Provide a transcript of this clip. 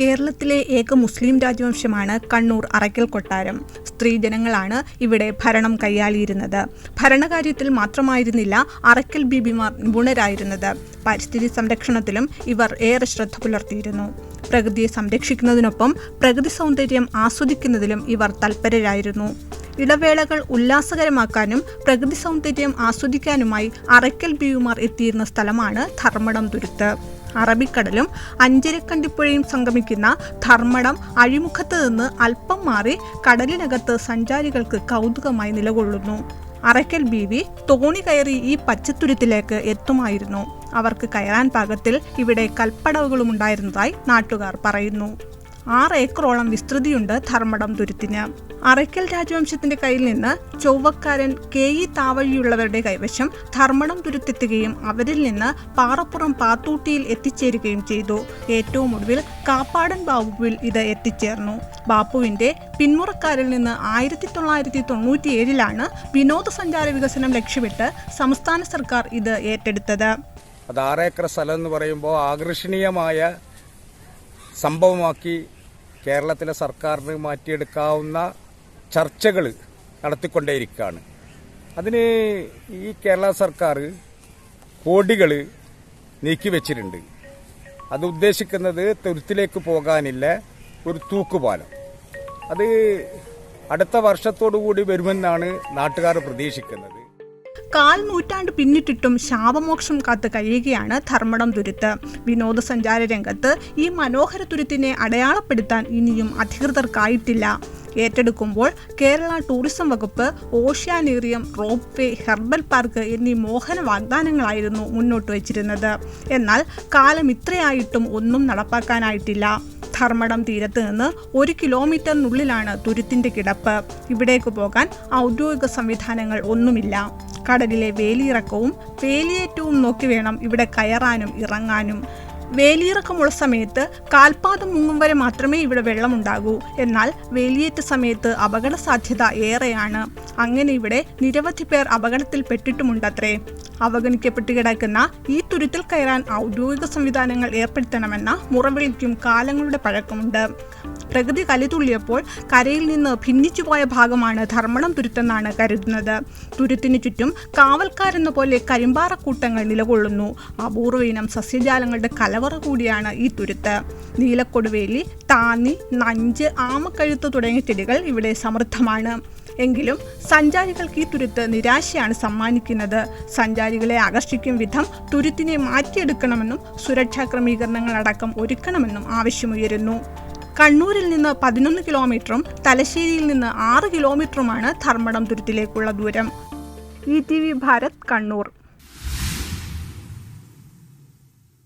കേരളത്തിലെ ഏക മുസ്ലിം രാജവംശമാണ് കണ്ണൂർ അറയ്ക്കൽ കൊട്ടാരം. സ്ത്രീജനങ്ങളാണ് ഇവിടെ ഭരണം കൈയാളിയിരുന്നത്. ഭരണകാര്യത്തിൽ മാത്രമായിരുന്നില്ല അറയ്ക്കൽ ബീബിമാർ നിപുണരായിരുന്നത് പരിസ്ഥിതി സംരക്ഷണത്തിലും ഇവർ ഏറെ ശ്രദ്ധ പുലർത്തിയിരുന്നു. പ്രകൃതിയെ സംരക്ഷിക്കുന്നതിനൊപ്പം പ്രകൃതി സൗന്ദര്യം ആസ്വദിക്കുന്നതിലും ഇവർ തൽപരരായിരുന്നു. ഇടവേളകൾ ഉല്ലാസകരമാക്കാനും പ്രകൃതി സൗന്ദര്യം ആസ്വദിക്കാനുമായി അറയ്ക്കൽ ബീവിമാർ എത്തിയിരുന്ന സ്ഥലമാണ് ധർമ്മടം തുരുത്ത്. അറബിക്കടലും അഞ്ചരക്കണ്ടിപ്പുഴയും സംഗമിക്കുന്ന ധർമ്മടം അഴിമുഖത്ത് നിന്ന് അല്പം മാറി കടലിനകത്ത് സഞ്ചാരികൾക്ക് കൗതുകമായി നിലകൊള്ളുന്നു. അറയ്ക്കൽ ബീവി തോണി കയറി ഈ പച്ചത്തുരുത്തിലേക്ക് എത്തുമായിരുന്നു. അവർക്ക് കയറാൻ പാകത്തിൽ ഇവിടെ കൽപ്പടവുകളും ഉണ്ടായിരുന്നതായി നാട്ടുകാർ പറയുന്നു. ആറ് ഏക്കറോളം വിസ്തൃതിയുണ്ട് ധർമ്മടം തുരുത്തിന്. അറയ്ക്കൽ രാജവംശത്തിന്റെ കയ്യിൽ നിന്ന് ചൊവ്വക്കാരൻ കെ ഇ താവഴിയുള്ളവരുടെ കൈവശം ധർമ്മടം തുരുത്തെത്തുകയും അവരിൽ നിന്ന് പാറപ്പുറം പാത്തൂട്ടിയിൽ എത്തിച്ചേരുകയും ചെയ്തു. ഏറ്റവും ഒടുവിൽ കാപ്പാടൻ ബാബുവിൽ ഇത് എത്തിച്ചേർന്നു. ബാപ്പുവിന്റെ പിന്മുറക്കാരിൽ നിന്ന് ആയിരത്തി തൊള്ളായിരത്തി തൊണ്ണൂറ്റിയേഴിലാണ് വിനോദസഞ്ചാര വികസനം ലക്ഷ്യമിട്ട് സംസ്ഥാന സർക്കാർ ഇത് ഏറ്റെടുത്തത്. അത് ആറേക്കർ സ്ഥലം എന്ന് പറയുമ്പോൾ ആകർഷണീയമായ സംഭവമാക്കി കേരളത്തിലെ സർക്കാരിന് മാറ്റിയെടുക്കാവുന്ന ചർച്ചകൾ നടത്തിക്കൊണ്ടേയിരിക്കുകയാണ് അതിന് ഈ കേരള സർക്കാർ കോടികൾ നീക്കിവെച്ചിട്ടുണ്ട് അത് ഉദ്ദേശിക്കുന്നത് തുരുത്തിലേക്ക് പോകാനില്ല ഒരു തൂക്കുപാലം. അത് അടുത്ത വർഷത്തോടു കൂടി വരുമെന്നാണ് നാട്ടുകാർ പ്രതീക്ഷിക്കുന്നത്. കാൽ നൂറ്റാണ്ട് പിന്നിട്ടിട്ടും ശാപമോക്ഷം കാത്ത് കഴിയുകയാണ് ധർമ്മടം തുരുത്ത് വിനോദസഞ്ചാര രംഗത്ത് ഈ മനോഹര തുരുത്തിനെ അടയാളപ്പെടുത്താൻ ഇനിയും അധികൃതർക്കായിട്ടില്ല. ഏറ്റെടുക്കുമ്പോൾ കേരള ടൂറിസം വകുപ്പ് oceanarium rope way herbal park എന്നീ മോഹന വാഗ്ദാനങ്ങളായിരുന്നു മുന്നോട്ട് വച്ചിരുന്നത്. എന്നാൽ കാലം ഇത്രയായിട്ടും ഒന്നും നടപ്പാക്കാനായിട്ടില്ല. ധർമ്മടം തീരത്ത് നിന്ന് ഒരു കിലോമീറ്ററിനുള്ളിലാണ് തുരുത്തിന്റെ കിടപ്പ്. ഇവിടേക്ക് പോകാൻ ഔദ്യോഗിക സംവിധാനങ്ങൾ ഒന്നുമില്ല. കടലിലെ വേലിയിറക്കവും വേലിയേറ്റവും നോക്കി വേണം ഇവിടെ കയറാനും ഇറങ്ങാനും. വേലിയിറക്കമുള്ള സമയത്ത് കാൽപാദം മുങ്ങും വരെ മാത്രമേ ഇവിടെ വെള്ളമുണ്ടാകൂ. എന്നാൽ വേലിയേറ്റ സമയത്ത് അപകട സാധ്യത ഏറെയാണ്. അങ്ങനെ ഇവിടെ നിരവധി പേർ അപകടത്തിൽ പെട്ടിട്ടുമുണ്ടത്രേ. അവഗണിക്കപ്പെട്ട് കിടക്കുന്ന ഈ തുരുത്തിൽ കയറാൻ ഔദ്യോഗിക സംവിധാനങ്ങൾ ഏർപ്പെടുത്തണമെന്ന മുറവിളിക്കും കാലങ്ങളുടെ പഴക്കമുണ്ട്. പ്രകൃതി കലിതുള്ളിയപ്പോൾ കരയിൽ നിന്ന് ഭിന്നിച്ചുപോയ ഭാഗമാണ് ധർമ്മണം തുരുത്തെന്നാണ് കരുതുന്നത്. തുരുത്തിനു ചുറ്റും കാവൽക്കാരെന്ന പോലെ കരിമ്പാറക്കൂട്ടങ്ങൾ നിലകൊള്ളുന്നു. അപൂർവ ഇനം സസ്യജാലങ്ങളുടെ കലവറ കൂടിയാണ് ഈ തുരുത്ത്. നീലക്കൊടുവേലി താന്നി നഞ്ച് ആമക്കഴുത്ത് തുടങ്ങിയ ചെടികൾ ഇവിടെ സമൃദ്ധമാണ്. എങ്കിലും സഞ്ചാരികൾക്ക് ഈ തുരുത്ത് നിരാശയാണ് സമ്മാനിക്കുന്നത്. സഞ്ചാരികളെ ആകർഷിക്കും വിധം തുരുത്തിനെ മാറ്റിയെടുക്കണമെന്നും സുരക്ഷാ ക്രമീകരണങ്ങൾ അടക്കം ഒരുക്കണമെന്നും ആവശ്യമുയരുന്നു. കണ്ണൂരിൽ നിന്ന് പതിനൊന്ന് കിലോമീറ്ററും തലശ്ശേരിയിൽ നിന്ന് ആറ് കിലോമീറ്ററുമാണ് ധർമ്മടം തുരുത്തിലേക്കുള്ള ദൂരം. E T V Bharat Kannur.